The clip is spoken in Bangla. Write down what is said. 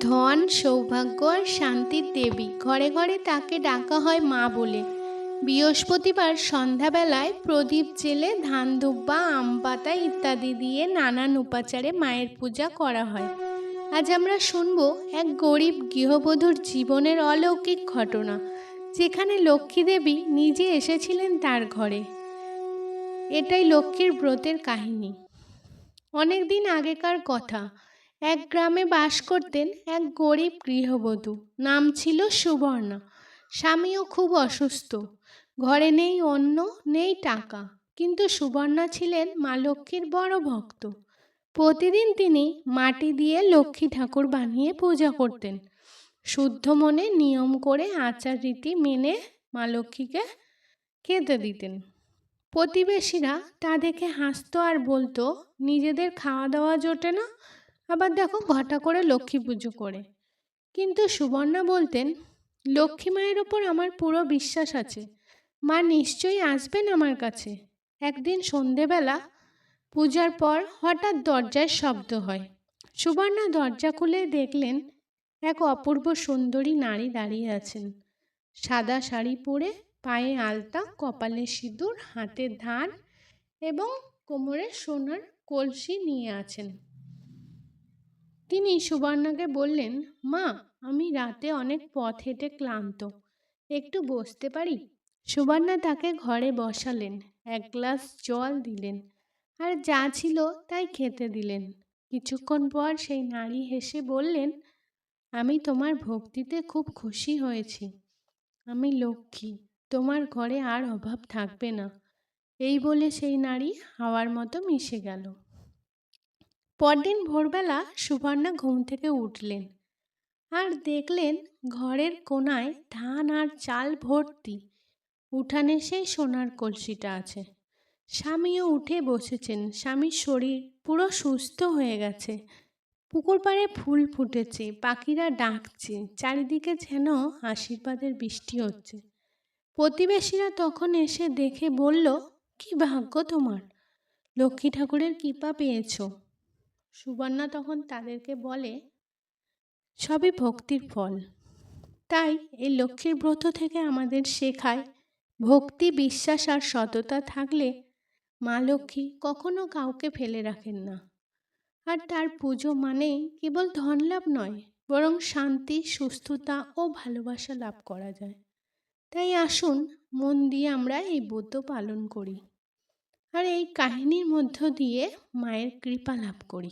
ধন, সৌভাগ্য আর শান্তির দেবী। ঘরে ঘরে তাকে ডাকা হয় মা বলে। বৃহস্পতিবার সন্ধ্যাবেলায় প্রদীপ জেলে ধান, দুব্বা, আম, পাতা ইত্যাদি দিয়ে নানান উপাচারে মায়ের পূজা করা হয়। আজ আমরা শুনব এক গরিব গৃহবধূর জীবনের অলৌকিক ঘটনা, যেখানে লক্ষ্মী দেবী নিজে এসেছিলেন তার ঘরে। এটাই লক্ষ্মীর ব্রতের কাহিনী। অনেক দিন আগেকার কথা এক গ্রামে বাস করতেন এক গরিব গৃহবধূ, নাম ছিল সুবর্ণা। স্বামীও খুব অসুস্থ। ঘরে নেই অন্ন, নেই টাকা। কিন্তু সুবর্ণা ছিলেন মা লক্ষ্মীর বড় ভক্ত। প্রতিদিন তিনি মাটি দিয়ে লক্ষ্মী ঠাকুর বানিয়ে পূজা করতেন। শুদ্ধ মনে নিয়ম করে আচার রীতি মেনে মা লক্ষ্মীকে খেতে দিতেন। প্রতিবেশীরা তা দেখে হাসতো আর বলতো, নিজেদের খাওয়া দাওয়া জোটে না আবার দেখো ঘটা করে লক্ষ্মী পুজো করে। কিন্তু সুবর্ণা বলতেন, লক্ষ্মী মায়ের ওপর আমার পুরো বিশ্বাস আছে। মা নিশ্চয়ই আসবেন আমার কাছে। একদিন সন্ধেবেলা পূজার পর হঠাৎ দরজায় শব্দ হয়। সুবর্ণা দরজা খুলে দেখলেন এক অপূর্ব সুন্দরী নারী দাঁড়িয়ে আছেন। সাদা শাড়ি পরে পায়ে আলতা, কপালে সিঁদুর, হাতে ধান এবং কোমরে সোনার কলসি নিয়ে আছেন। তিনি সুবর্ণাকে বললেন, মা, আমি রাতে অনেক পথ হেঁটে ক্লান্ত। একটু বসতে পারি? সুবর্ণা তাকে ঘরে বসালেন, এক গ্লাস জল দিলেন। আর যা ছিল তাই খেতে দিলেন। কিছুক্ষণ পর সেই নারী হেসে বললেন, আমি তোমার ভক্তিতে খুব খুশি হয়েছি। আমি লক্ষ্মী, তোমার ঘরে আর অভাব থাকবে না। এই বলে সেই নারী হাওয়ার মতো মিশে গেল। পরদিন ভোরবেলা সুবর্ণা ঘুম থেকে উঠলেন আর দেখলেন ঘরের কোনায় ধান আর চাল ভর্তি। উঠানে সেই সোনার কলসিটা আছে। স্বামীও উঠে বসেছেন। স্বামীর শরীর পুরো সুস্থ হয়ে গেছে। পুকুর পাড়ে ফুল ফুটেছে, পাখিরা ডাকছে, চারিদিকে যেন আশীর্বাদের বৃষ্টি হচ্ছে। প্রতিবেশীরা তখন এসে দেখে বলল, কি ভাগ্য তোমার? লক্ষ্মী ঠাকুরের কৃপা পেয়েছ। সুবর্ণা তখন তাদেরকে বলে, সবই ভক্তির ফল। তাই এই লক্ষ্মীর ব্রত থেকে আমাদের শেখায়, ভক্তি, বিশ্বাস আর সততা থাকলে মা লক্ষ্মী কখনো কাউকে ফেলে রাখেন না। আর তার পুজো মানেই কেবল ধনলাভ নয়, বরং শান্তি, সুস্থতা ও ভালোবাসা লাভ করা যায়। তাই আসুন, মন দিয়ে আমরা এই ব্রত পালন করি। আর এই কাহিনীর মধ্য দিয়ে মায়ের কৃপা লাভ করি।